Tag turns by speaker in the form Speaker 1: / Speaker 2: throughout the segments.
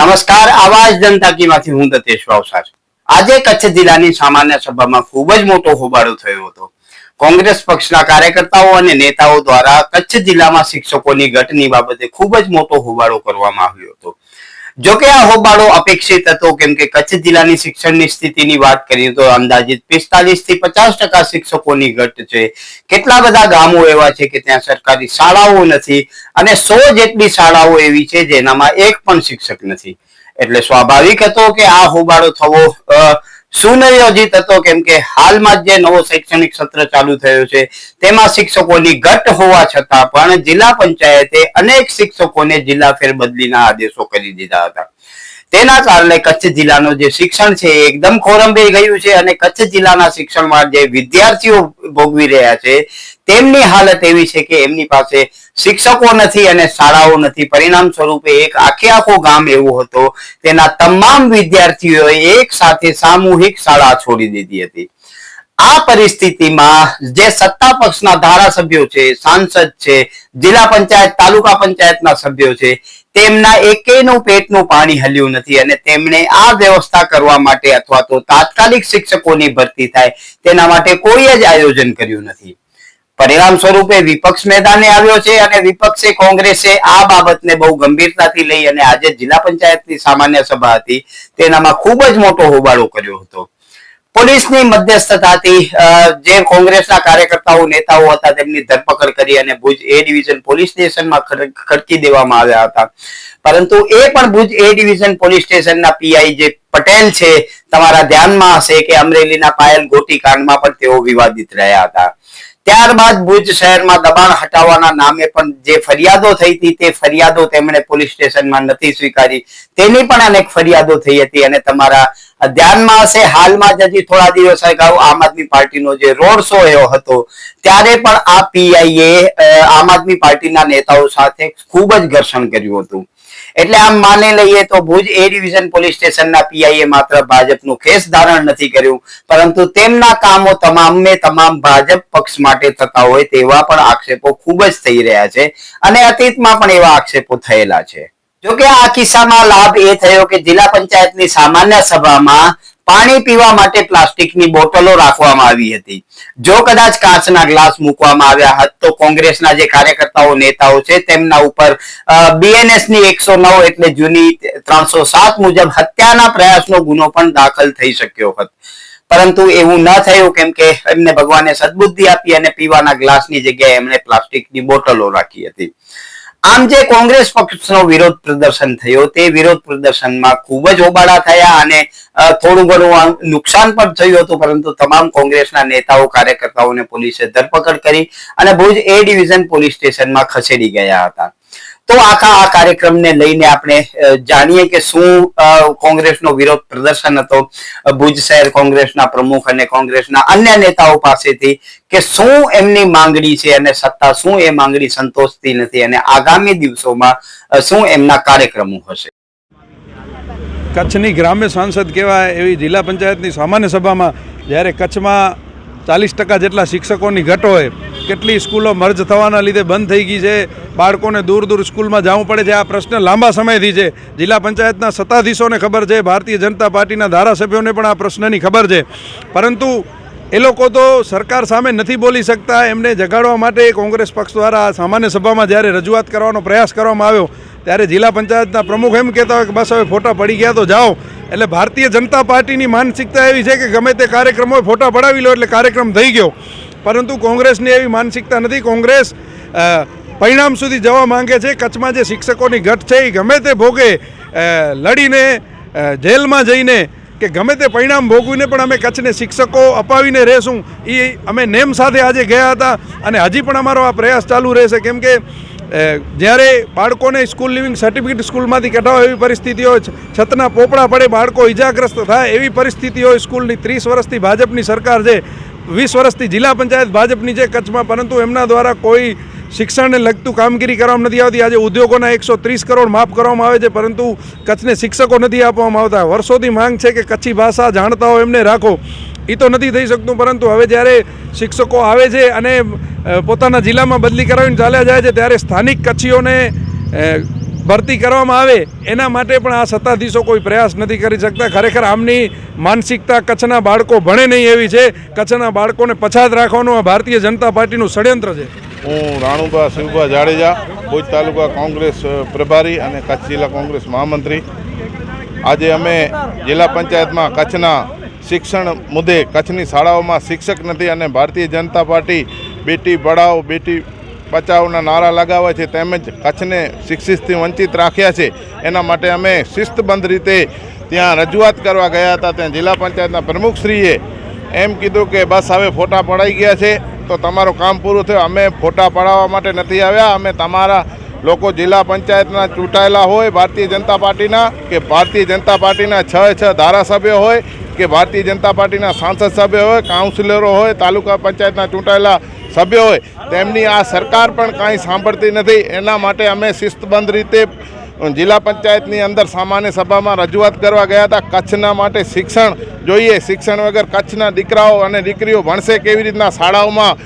Speaker 1: નમસ્કાર, આવાજ જનતા કી માંથી હું દતેશ વાવસાર. આજે કચ્છ જિલ્લાની સામાન્ય સભામાં ખૂબ જ મોટો હોબાળો થયો હતો. કોંગ્રેસ પક્ષના કાર્યકર્તાઓ અને નેતાઓ દ્વારા કચ્છ જિલ્લામાં શિક્ષકોની ઘટની બાબતે ખૂબ જ મોટો હોબાળો કરવામાં આવ્યો હતો. જો કે આ હોબાળો અપેક્ષિત હતો કેમ કે કચ્છ જિલ્લાની શિક્ષણની સ્થિતિની વાત કરીએ તો અંદાજિત પિસ્તાલીસથી પચાસ ટકા શિક્ષકોની ઘટ છે. કેટલા બધા ગામો એવા છે કે ત્યાં સરકારી શાળાઓ નથી અને સો જેટલી શાળાઓ એવી છે જેનામાં એક પણ શિક્ષક નથી. એટલે સ્વાભાવિક હતો કે આ હોબાળો થવો અ, સુનિયોજિત હતો કેમ કે હાલમાં જે નવો શૈક્ષણિક સત્ર ચાલુ થયો છે, તેમાં શિક્ષકોની ઘટ હોવા છતાં પણ જિલ્લા પંચાયતે અનેક શિક્ષકોને જિલ્લા ફેરબદલીના આદેશો કરી દીધા હતા. તેના કારણે કચ્છ જિલ્લાનું જે શિક્ષણ છે એકદમ ખોરંભાઈ ગયું છે અને કચ્છ જિલ્લાના શિક્ષણમાં જે વિદ્યાર્થીઓ ભોગવી રહ્યા છે તેમની હાલત એવી છે કે એમની પાસે શિક્ષકો નથી અને શાળાઓ નથી. પરિણામ સ્વરૂપે એક આખે આખો ગામ એવું હતો. તેના તમામ વિદ્યાર્થીઓએ એક સાથે સામૂહિક શાળા છોડી દીધી હતી. આ પરિસ્થિતિમાં જે સત્તા પક્ષના ધારાસભ્યો છે, સાંસદ છે, જિલ્લા પંચાયત, તાલુકા પંચાયતના સભ્યો છે, તેમના એકેયનું પેટનું પાણી હલ્યું નથી અને તેમણે આ વ્યવસ્થા કરવા માટે અથવા તો તાત્કાલિક શિક્ષકોની ભરતી થાય, તેના માટે કોઈ જ આયોજન કર્યું નથી. પરિણામ સ્વરૂપે વિપક્ષ મેદાને આવ્યો છે અને વિપક્ષે કોંગ્રેસે આ બાબતને બહુ ગંભીરતાથી લઈ અને આજે જિલ્લા પંચાયતની સામાન્ય સભા હતી તેનામાં ખૂબ જ મોટો હોબાળો કર્યો હતો. પોલીસની મધ્યસ્થતાથી જે કોંગ્રેસના કાર્યકર્તાઓ, નેતાઓ હતા તેમની ધરપકડ કરી અને ભુજ એ ડિવિઝન પોલીસ સ્ટેશનમાં ખડકી દેવામાં આવ્યા હતા. પરંતુ એ પણ ભુજ એ ડિવિઝન પોલીસ સ્ટેશનના પીઆઈ જે પટેલ છે, તમારા ધ્યાનમાં હશે કે અમરેલીના પાયલ ગોટી કાંડમાં પણ તેઓ વિવાદિત રહ્યા હતા. ત્યારબાદ ભુજ શહેરમાં દબાણ હટાવવાના નામે પણ જે ફરિયાદો થઈ હતી, તે ફરિયાદો તેમણે પોલીસ સ્ટેશનમાં નથી સ્વીકારી. તેની પણ અનેક ફરિયાદો થઈ હતી અને તમારા ધ્યાનમાં હશે, હાલમાં જ હજી થોડા દિવસ અગાઉ આમ આદમી પાર્ટીનો જે રોડ શો એવો હતો, ત્યારે પણ આ પીઆઈએ આમ આદમી પાર્ટીના નેતાઓ સાથે ખૂબ જ ઘર્ષણ કર્યું હતું. એટલે આમ માની લઈએ તો ભુજ એ ડિવિઝન પોલીસ સ્ટેશનના પીઆઈએ માત્ર ભાજપનું ખેસ ધારણ નથી કર્યું, પરંતુ તેમના કામો તમામે તમામ ભાજપ પક્ષ માટે થતા હોય તેવા પણ આક્ષેપો ખૂબ જ થઈ રહ્યા છે અને અતીતમાં પણ એવા આક્ષેપો થયેલા છે. જોકે આ કિસ્સામાં લાભ એ થયો કે જિલ્લા પંચાયતની સામાન્ય સભામાં પાણી પીવા માટે પ્લાસ્ટિકની બોટલો રાખવામાં આવી હતી. જો કદાચ કાચના ગ્લાસ મૂકવામાં આવ્યા હોત, તો કોંગ્રેસના જે કાર્યકર્તાઓ, નેતાઓ છે, તેમના ઉપર બીએનએસની એકસો નવ એટલે જૂની ત્રણસો સાત મુજબ હત્યાના પ્રયાસનો ગુનો પણ દાખલ થઈ શક્યો હતો. પરંતુ એવું ન થયું કેમ કે એમને ભગવાને સદબુદ્ધિ આપી અને પીવાના ગ્લાસની જગ્યાએ એમણે પ્લાસ્ટિકની બોટલો રાખી હતી. આમ જે કોંગ્રેસ પક્ષનો વિરોધ પ્રદર્શન થયો, તે વિરોધ પ્રદર્શનમાં ખૂબ જ હોબાળા થયા અને થોડું ઘણું નુકસાન પણ થયું હતું, પરંતુ તમામ કોંગ્રેસના નેતાઓ, કાર્યકર્તાઓને પોલીસે ધરપકડ કરી અને ભુજ એ ડિવિઝન પોલીસ સ્ટેશનમાં ખસેડી ગયા હતા. તો આખા આ કાર્યક્રમને લઈને આપણે જાણીએ કે શું કોંગ્રેસનો વિરોધ પ્રદર્શન હતો. ભુજ શહેર કોંગ્રેસના પ્રમુખ અને કોંગ્રેસના અન્ય નેતાઓ પાસેથી કે શું એમની માંગણી છે અને સત્તા શું એ માંગણી સંતોષતી નથી અને આગામી દિવસોમાં શું એમના કાર્યક્રમો હશે?
Speaker 2: કચ્છની ગ્રામ્ય સાંસદ કહેવાય એવી જિલ્લા પંચાયતની સામાન્ય સભામાં જ્યારે કચ્છમાં ચાલીસ ટકા જેટલા શિક્ષકોની ઘટ હોય, કેટલી સ્કૂલો મર્જ થવાના લીધે બંધ થઈ ગઈ છે, બાળકોને દૂર દૂર સ્કૂલમાં જવું પડે છે. આ પ્રશ્ન લાંબા સમયથી છે. જિલ્લા પંચાયતના સત્તાધીશોને ખબર છે, ભારતીય જનતા પાર્ટીના ધારાસભ્યોને પણ આ પ્રશ્નની ખબર છે. પરંતુ એ લોકો તો સરકાર સામે નથી બોલી શકતા. એમને જગાડવા માટે કોંગ્રેસ પક્ષ દ્વારા સામાન્ય સભામાં જ્યારે રજૂઆત કરવાનો પ્રયાસ કરવામાં આવ્યો, ત્યારે જિલ્લા પંચાયતના પ્રમુખ એમ કહેતા હોય કે, બસ હવે ફોટા પડી ગયા તો જાઓ. એટલે ભારતીય જનતા પાર્ટીની માનસિકતા એવી છે કે ગમે તે કાર્યક્રમ હોય, ફોટા પડાવી લો એટલે કાર્યક્રમ થઈ ગયો. પરંતુ કોંગ્રેસની એવી માનસિકતા નથી. કોંગ્રેસ પરિણામ સુધી જવા માંગે છે. કચ્છમાં જે શિક્ષકોની ઘટ છે એ ગમે તે ભોગે લડીને જેલમાં જઈને કે ગમે તે પરિણામ ભોગવીને પણ અમે કચ્છને શિક્ષકો અપાવીને રહેશું એ અમે નેમ સાથે આજે ગયા હતા અને હજી પણ અમારો આ પ્રયાસ ચાલુ રહેશે. કેમ કે જ્યારે બાળકોને સ્કૂલ લિવિંગ સર્ટિફિકેટ સ્કૂલમાંથી કઢાવે એવી પરિસ્થિતિઓ છતના પોપડા પડે, બાળકો ઇજાગ્રસ્ત થાય એવી પરિસ્થિતિ હોય સ્કૂલની. ત્રીસ વર્ષથી ભાજપની સરકાર છે, વીસ વર્ષથી જિલ્લા પંચાયત ભાજપની છે કચ્છમાં, પરંતુ એમના દ્વારા કોઈ શિક્ષણને લગતું કામગીરી કરવામાં નથી આવતી. આજે ઉદ્યોગોના એકસો ત્રીસ કરોડ માફ કરવામાં આવે છે, પરંતુ કચ્છને શિક્ષકો નથી આપવામાં આવતા. વર્ષોથી માંગ છે કે કચ્છી ભાષા જાણતા હોય એમને રાખો. એ તો નથી થઈ શકતું, પરંતુ હવે જ્યારે શિક્ષકો આવે છે અને પોતાના જિલ્લામાં બદલી કરાવીને ચાલ્યા જાય છે, ત્યારે સ્થાનિક કચ્છીઓને ભરતી કરવામાં આવે, એના માટે પણ આ સત્તાધીશો કોઈ પ્રયાસ નથી કરી શકતા. ખરેખર આમની માનસિકતા કચ્છના બાળકો ભણે નહીં એવી છે. કચ્છના બાળકોને પછાત રાખવાનું આ ભારતીય જનતા પાર્ટીનું ષડયંત્ર છે.
Speaker 3: હું રાણુભા શિવભા જાડેજા, ભુજ તાલુકા કોંગ્રેસ પ્રભારી અને કચ્છ જિલ્લા કોંગ્રેસ મહામંત્રી. આજે અમે જિલ્લા પંચાયતમાં કચ્છના શિક્ષણ મુદ્દે કચ્છની શાળાઓમાં શિક્ષક નથી અને ભારતીય જનતા પાર્ટી બેટી પઢાઓ, બેટી બચાવના નારા લગાવ્યા છે, તેમજ કચ્છને શિક્ષિતથી વંચિત રાખ્યા છે. એના માટે અમે શિસ્તબંધ રીતે ત્યાં રજૂઆત કરવા ગયા હતા. ત્યાં જિલ્લા પંચાયતના પ્રમુખશ્રીએ એમ કીધું કે બસ હવે ફોટા પડાઈ ગયા છે, તો તમારું કામ પૂરું થયું. અમે ફોટા પડાવવા માટે નથી આવ્યા. અમે તમારા લોકો જિલ્લા પંચાયતના ચૂંટાયેલા હોય, ભારતીય જનતા પાર્ટીના, કે ભારતીય જનતા પાર્ટીના છ છ ધારાસભ્યો હોય કે ભારતીય જનતા પાર્ટીના સાંસદ સભ્યો હોય, કાઉન્સિલરો હોય, તાલુકા પંચાયતના ચૂંટાયેલા સભ્યો હોય, તેમની આ સરકાર પણ કાંઈ સાંભળતી નથી. એના માટે અમે શિસ્તબંધ રીતે જિલ્લા પંચાયતની અંદર સામાન્ય સભામાં રજૂઆત કરવા ગયા હતા. કચ્છના માટે શિક્ષણ જોઈએ. શિક્ષણ વગર કચ્છના દીકરાઓ અને દીકરીઓ ભણશે કેવી રીતના? શાળાઓમાં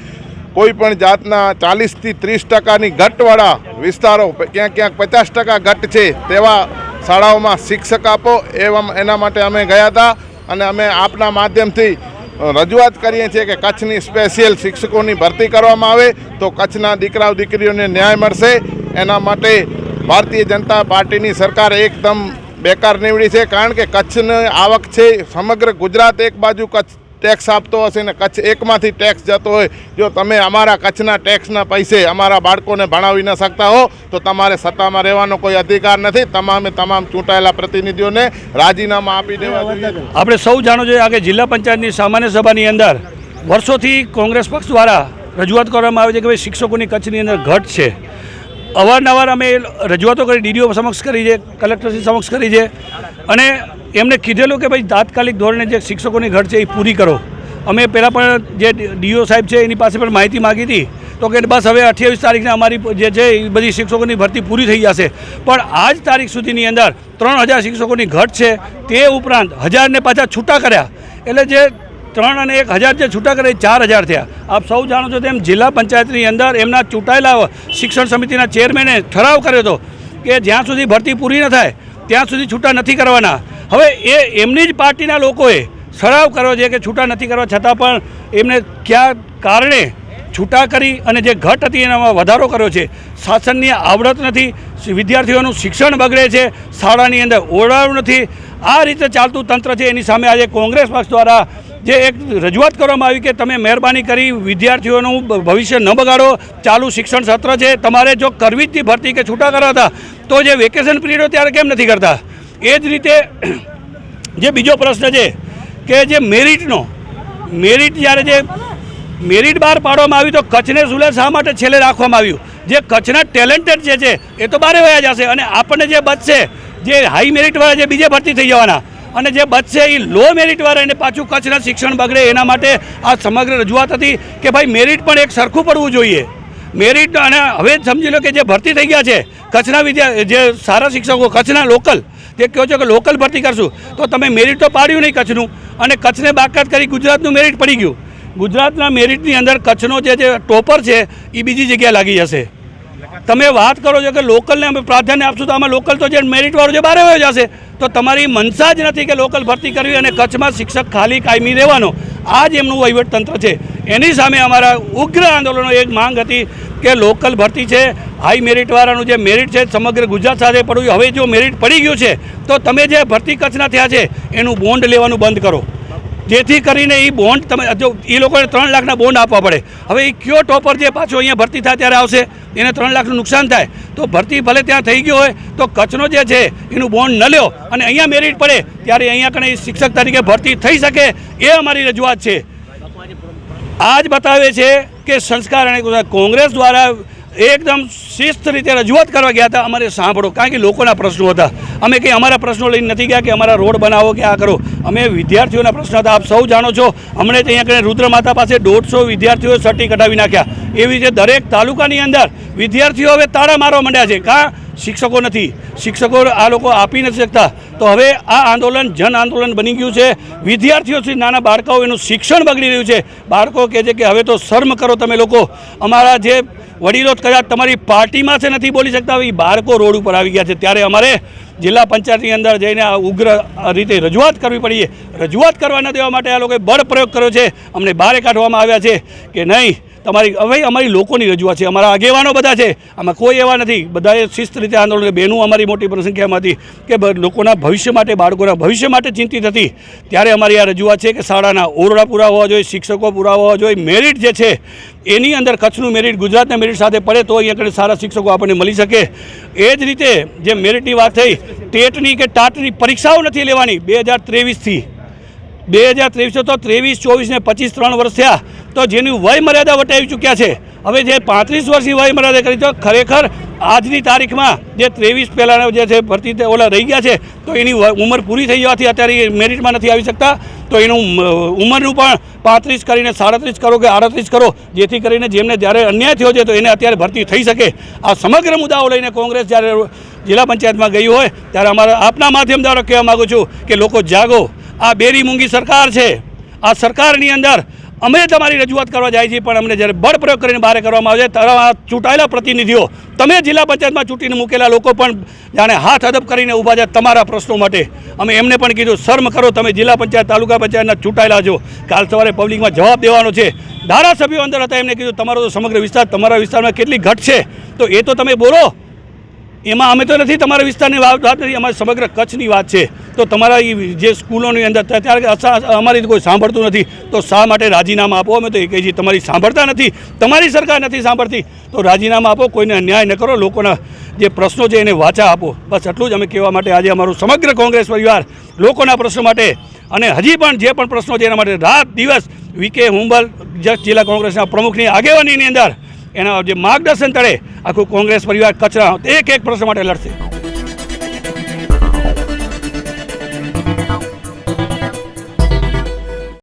Speaker 3: કોઈ પણ જાતના ચાલીસથી ત્રીસ ટકાની ઘટવાળા વિસ્તારો, ક્યાંક ક્યાંક પચાસ ટકા ઘટ છે, તેવા શાળાઓમાં શિક્ષક આપો. એવા, એના માટે અમે ગયા હતા. અને અમે આપના માધ્યમથી રજૂઆત કરીએ છીએ કે કચ્છની સ્પેશિયલ શિક્ષકોની ભરતી કરવામાં આવે તો કચ્છના દીકરાઓ, દીકરીઓને ન્યાય મળશે. એના માટે ભારતીય જનતા પાર્ટીની સરકાર એકદમ બેકાર નીવડી છે, કારણ કે કચ્છની આવક છે સમગ્ર ગુજરાત એક બાજુ કચ્છ ટેક્સ આપતો હશે ને કચ્છ એકમાંથી ટેક્સ જતો હોય જો તમે અમારા કચ્છના ટેક્સના પૈસે અમારા બાળકોને ભણાવી ન શકતા હો તો તમારે સત્તામાં રહેવાનો કોઈ અધિકાર નથી. તમામે તમામ ચૂંટાયેલા પ્રતિનિધિઓને રાજીનામા આપી દેવા
Speaker 4: આપણે સૌ જાણો જોઈએ કે જિલ્લા પંચાયતની સામાન્ય સભાની અંદર વર્ષોથી કોંગ્રેસ પક્ષ દ્વારા રજૂઆત કરવામાં આવે છે કે ભાઈ શિક્ષકોની કચ્છની અંદર ઘટ છે. અવારનવાર અમે રજૂઆતો કરી ડીડીઓ સમક્ષ કરી છે કલેક્ટરશ્રી સમક્ષ કરી છે. અને એમને કીધેલું કે ભાઈ તાત્કાલિક ધોરણે જે શિક્ષકોની ઘટ છે એ પૂરી કરો. અમે પહેલાં પણ જે ડીઓ સાહેબ છે એની પાસે પણ માહિતી માગી હતી. તો કે બસ હવે અઠ્યાવીસ તારીખને અમારી જે છે એ બધી શિક્ષકોની ભરતી પૂરી થઈ જશે. પણ આ જ તારીખ સુધીની અંદર ત્રણ હજાર શિક્ષકોની ઘટ છે તે ઉપરાંત હજારને પાછા છૂટા કર્યા. એટલે જે ત્રણ અને એક હજાર જે છૂટા કરે ચાર હજાર થયા. આપ સૌ જાણો છો તેમ જિલ્લા પંચાયતની અંદર એમના ચૂંટાયેલા શિક્ષણ સમિતિના ચેરમેને ઠરાવ કર્યો હતો કે જ્યાં સુધી ભરતી પૂરી ન થાય, ત્યાં સુધી છૂટા નથી કરવાના. હવે એ એમની જ પાર્ટીના લોકોએ સરાવ કર્યો છે કે છૂટા નથી કરવા, છતાં પણ એમને કયા કારણે છૂટા કરી અને જે ઘટ હતી એનામાં વધારો કર્યો છે. શાસનની આવડત નથી, વિદ્યાર્થીઓનું શિક્ષણ બગડે છે, શાળાની અંદર ઓરડાઓ નથી. આ રીતે ચાલતું તંત્ર છે. એની સામે આજે કોંગ્રેસ પક્ષ દ્વારા જે એક રજૂઆત કરવામાં આવી કે તમે મહેરબાની કરી વિદ્યાર્થીઓનું ભવિષ્ય ન બગાડો, ચાલુ શિક્ષણ સત્ર છે. તમારે જો કરવી જ ભરતી કે છૂટા કરાતા, તો જે વેકેશન પીરિયડો ત્યારે કેમ નથી કરતા? એ જ રીતે જે બીજો પ્રશ્ન છે કે જે મેરિટનો, મેરિટ જ્યારે જે મેરિટ બહાર પાડવામાં આવ્યું તો કચ્છને સુલે શા માટે છેલ્લે રાખવામાં આવ્યું? જે કચ્છના ટેલેન્ટેડ જે છે, એ તો બારે વયા જશે. અને આપણને જે બચશે જે હાઈ મેરિટવાળા જે બીજે ભરતી થઈ જવાના, અને જે બચશે એ લો મેરિટવાળા એને પાછું કચ્છના શિક્ષણ બગડે એના માટે આ સમગ્ર રજૂઆત હતી કે ભાઈ મેરિટ પણ એક સરખું પડવું જોઈએ. મેરિટ અને હવે સમજી લો કે જે ભરતી થઈ ગયા છે, કચ્છના વિદ્યા, જે સારા શિક્ષકો, કચ્છના લોકલ, તે કહો છો કે લોકલ ભરતી કરશું, તો તમે મેરિટ તો પાડ્યું નહીં કચ્છનું, અને કચ્છને બાકાત કરી ગુજરાતનું મેરિટ પડી ગયું. ગુજરાતના મેરિટની અંદર કચ્છનો જે જે ટોપર છે એ બીજી જગ્યાએ લાગી જશે. તમે વાત કરો છો કે લોકલને અમે પ્રાધાન્ય આપશું, તો આમાં લોકલ તો જે મેરિટવાળો જે બહાર આવ્યો જશે, તો તમારી મનસા જ નથી કે લોકલ ભરતી કરવી અને કચ્છમાં શિક્ષક ખાલી કાયમી રહેવાનો. આ જ એમનું વહીવટતંત્ર છે. એની સામે અમારા ઉગ્ર આંદોલનો એક માંગ હતી કે લોકલ ભરતી છે હાઈ મેરિટવાળાનું જે મેરિટ છે, સમગ્ર ગુજરાત સાથે પડ્યું. હવે જો મેરિટ પડી ગયું છે, તો તમે જે ભરતી કચ્છના થયા છે, એનું બોન્ડ લેવાનું બંધ કરો. જેથી કરીને એ બોન્ડ તમે જો એ લોકોને ત્રણ લાખના બોન્ડ આપવા પડે. હવે એ કયો ટોપર જે પાછો અહીંયા ભરતી થાય ત્યારે આવશે? એને ત્રણ લાખનું નુકસાન થાય. તો ભરતી ભલે ત્યાં થઈ ગયો હોય, તો કચ્છનો જે છે, એનું બોન્ડ ન લ્યો. અને અહીંયા મેરિટ પડે, ત્યારે અહીંયા કણે શિક્ષક તરીકે ભરતી થઈ શકે, એ અમારી રજૂઆત છે. આ જ બતાવે છે કે સંસ્કાર અને કોંગ્રેસ દ્વારા એકદમ શિસ્ત રીતે રજૂઆત કરવા ગયા હતા. અમારે સાંભળો. કારણ કે લોકોના પ્રશ્નો હતા. અમે કંઈ અમારા પ્રશ્નો લઈને નથી ગયા કે અમારા રોડ બનાવો કે આ કરો. અમે વિદ્યાર્થીઓના પ્રશ્નો હતા. આપ સૌ જાણો છો અમને ત્યાં અહીંયા રુદ્રમાતા પાસે દોઢસો વિદ્યાર્થીઓએ સર્ટી કઢાવી નાખ્યા. એવી રીતે દરેક તાલુકાની અંદર વિદ્યાર્થીઓ હવે તાળા મારવા માંડ્યા છે. કાં શિક્ષકો નથી. શિક્ષકો આ લોકો આપી નથી શકતા. તો હવે આ આંદોલન જન આંદોલન બની ગયું છે. વિદ્યાર્થીઓથી નાના બાળકાઓ એનું શિક્ષણ બગડી રહ્યું છે. બાળકો કહે છે કે હવે તો શર્મ કરો તમે લોકો. અમારા જે વડીલો કદાચ તમારી પાર્ટીમાં છે, નથી બોલી શકતા એ બાળકો રોડ ઉપર આવી ગયા છે. ત્યારે અમારે જિલ્લા પંચાયતની અંદર જઈને આ ઉગ્ર રીતે રજૂઆત કરવી પડી રજૂઆત કરવા ન દેવા માટે આ લોકોએ બળ પ્રયોગ કર્યો છે. અમને બહાર કાઢવામાં આવ્યા છે કે નહીં તમારી હવે અમારી લોકોની રજૂઆત છે, અમારા આગેવાનો બધા છે. આમાં કોઈ એવા નથી. બધાએ શિસ્ત રીતે આંદોલન બહેનું અમારી મોટી સંખ્યામાં હતી કે લોકોના ભવિષ્ય માટે, બાળકોના ભવિષ્ય માટે ચિંતિત હતી. ત્યારે અમારી આ રજૂઆત છે કે શાળાના ઓરડા પૂરા હોવા જોઈએ, શિક્ષકો પૂરા હોવા જોઈએ. મેરિટ જે છે, એની અંદર કચ્છનું મેરિટ, ગુજરાતના મેરિટ સાથે પડે તો અહીંયા આગળ સારા શિક્ષકો આપણને મળી શકે. એ જ રીતે જે મેરિટની વાત થઈ, ટેટની કે ટાટની પરીક્ષાઓ નથી લેવાની. બે હજાર ત્રેવીસથી બે હજાર ત્રેવીસો તો ત્રેવીસ, ચોવીસ ને પચીસ ત્રણ વર્ષ થયા, તો જેની વય મર્યાદા વટાવી ચૂક્યા છે. હવે જે પાંત્રીસ વર્ષની વય મર્યાદા કરી તો ખરેખર આજની તારીખમાં જે ત્રેવીસ પહેલાંના જે છે ભરતી ઓલા રહી ગયા છે, તો એની ઉંમર પૂરી થઈ જવાથી અત્યારે એ મેરિટમાં નથી આવી શકતા. તો એનું ઉંમરનું પણ પાંત્રીસ કરીને સાડત્રીસ કરો કે આડત્રીસ કરો, જેથી કરીને જેમને જ્યારે અન્યાય થયો છે, તો એને અત્યારે ભરતી થઈ શકે. આ સમગ્ર મુદ્દાઓ લઈને કોંગ્રેસ જ્યારે જિલ્લા પંચાયતમાં ગઈ હોય, ત્યારે અમારા આપના માધ્યમ દ્વારા કહેવા માગું છું કે લોકો જાગો. આ બેરી મૂંગી સરકાર છે. આ સરકારની અંદર અમે તમારી રજૂઆત કરવા જાય છીએ, પણ અમને જ્યારે બળ પ્રયોગ કરીને બહાર કરવામાં આવે છે ત્યારે ચૂંટાયેલા પ્રતિનિધિઓ, તમે જિલ્લા પંચાયતમાં ચૂંટીને મૂકેલા લોકો પણ જાણે હાથ અદબ કરીને ઊભા છે તમારા પ્રશ્નો માટે. અમે એમને પણ કીધું, શર્મ કરો, તમે જિલ્લા પંચાયત, તાલુકા પંચાયતના ચૂંટાયેલા છો. કાલ સવારે પબ્લિકમાં જવાબ દેવાનો છે. ધારાસભ્યો અંદર હતા, એમને કીધું, તમારો તો સમગ્ર વિસ્તાર, તમારા વિસ્તારમાં કેટલી ઘટ છે. તો એ તો તમે બોલો. એમાં અમે તો નથી, તમારા વિસ્તારની વાત નથી, અમારી સમગ્ર કચ્છની વાત છે. તો તમારા જે સ્કૂલોની અંદર ત્યારે અમારી કોઈ સાંભળતું નથી. તો શા માટે રાજીનામા આપો? અમે તો એ કહીએ તમારી સાંભળતા નથી. તમારી સરકાર નથી સાંભળતી. તો રાજીનામા આપો, કોઈને અન્યાય ન કરો, લોકોના જે પ્રશ્નો છે એને વાચા આપો. બસ એટલું જ અમે કહેવા માટે આજે અમારું સમગ્ર કોંગ્રેસ પરિવાર લોકોના પ્રશ્નો માટે અને હજી પણ જે પણ પ્રશ્નો છે એના માટે રાત દિવસ વીકે હુંબલ જસ્ટ જિલ્લા કોંગ્રેસના પ્રમુખની આગેવાનીની અંદર એના જે માર્ગદર્શન તળે આખું કોંગ્રેસ પરિવાર કચરા એક એક પ્રશ્ન માટે લડશે.